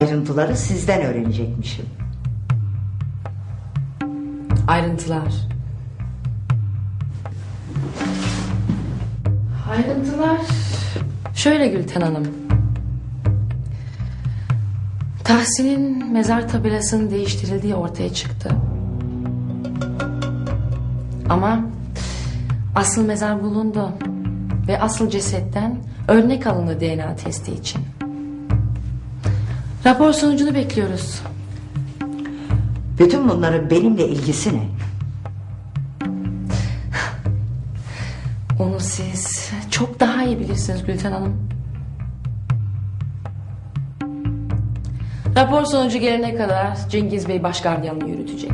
ayrıntıları sizden öğrenecekmişim. Ayrıntılar. Ayrıntılar. Şöyle Gülten Hanım. Tahsin'in mezar tabelasının değiştirildiği ortaya çıktı. Ama asıl mezar bulundu. Ve asıl cesetten örnek alındı DNA testi için. Rapor sonucunu bekliyoruz. Bütün bunların benimle ilgisi ne? Onu siz çok daha iyi bilirsiniz Gülten Hanım. Rapor sonucu gelene kadar Cengiz Bey baş gardiyanlığı yürütecek.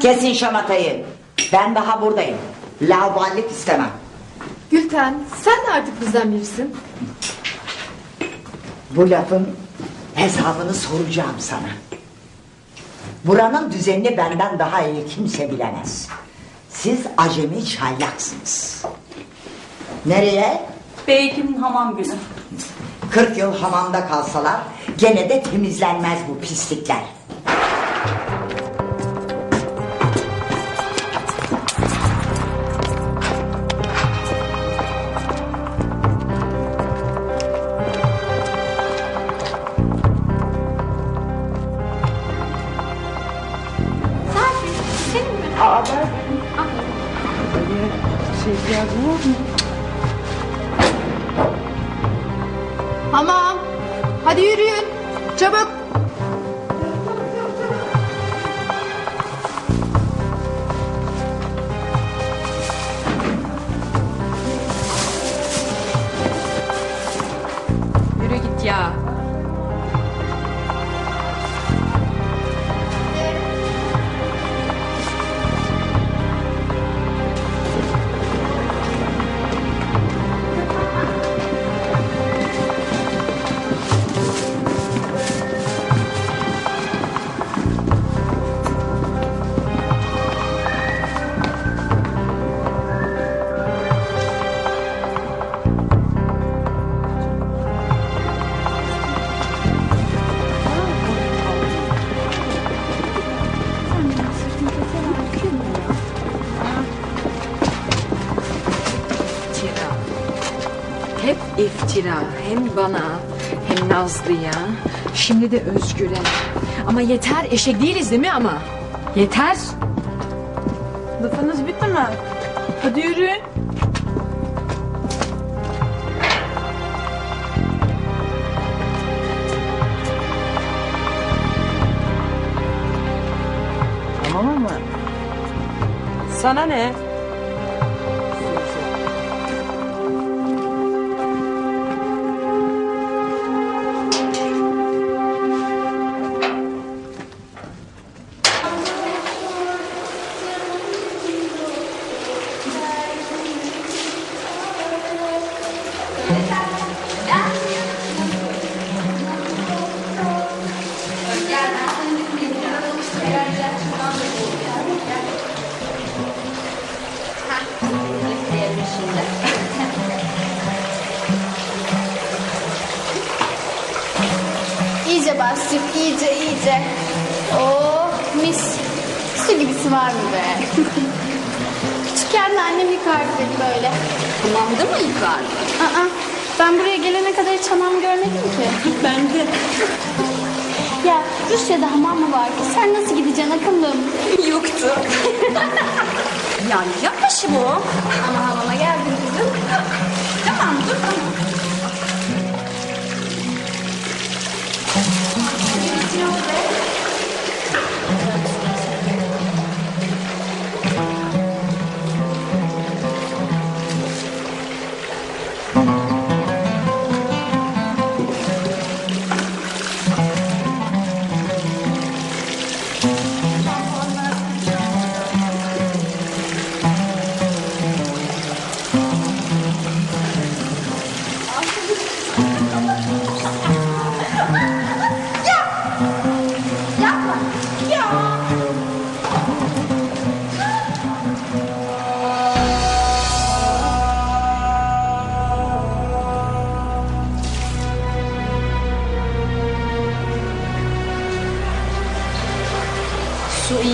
Kesin şamatayı. Ben daha buradayım. Lavballik istemem. Gülten sen de artık bizden birisin. Bu lafın hesabını soracağım sana. Buranın düzenini benden daha iyi kimse bilemez. Siz acemi çaylaksınız. Nereye? Beykimin hamam günü. 40 yıl hamamda kalsalar gene de temizlenmez bu pislikler. Tamam. Hadi yürüyün. Çabuk. İftira. Hem bana hem Nazlı'ya. Şimdi de Özgür'e. Ama yeter eşek değiliz değil mi ama? Yeter. Lafınız bitti mi? Hadi yürüyün. Tamam ama sana ne? İyice bastık iyice iyice. Oh mis. Su gibisi var mı be? Küçükken de annem yıkardı beni böyle. Hamamda mı yıkardı? Aa, ben buraya gelene kadar hiç hamam görmedim ki. Ben de. Ya Rusya'da hamam mı var ki? Sen nasıl gideceksin akıllım? Yoktu. yani yapmışı bu. Ama hamama geldin kızım.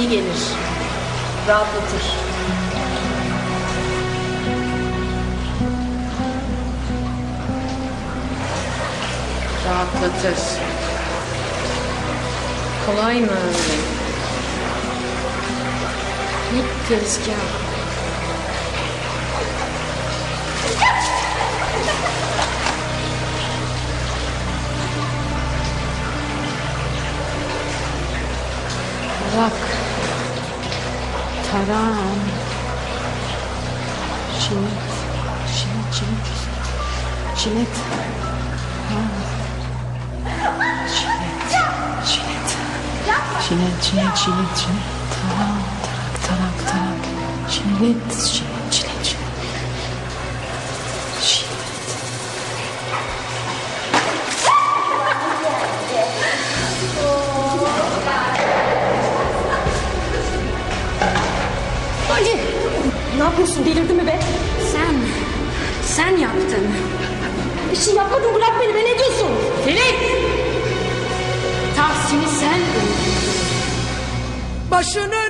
İyi gelir. Rahatlatır. Rahatlatır. Kolay mı öyle? Hep tezgah. Rak. Taran. Çilet. Çilet, çilet. Çilet. Ha. Çilet. Çilet. Çilet, çilet, çilet, çilet. Taran, tarak, tarak, tarak. Çilet, çilet, Delirdin mi be? Sen, sen yaptın. Bir şey yapmadım bırak beni be ne diyorsun? Tahsin'i sen öldürdün. Başını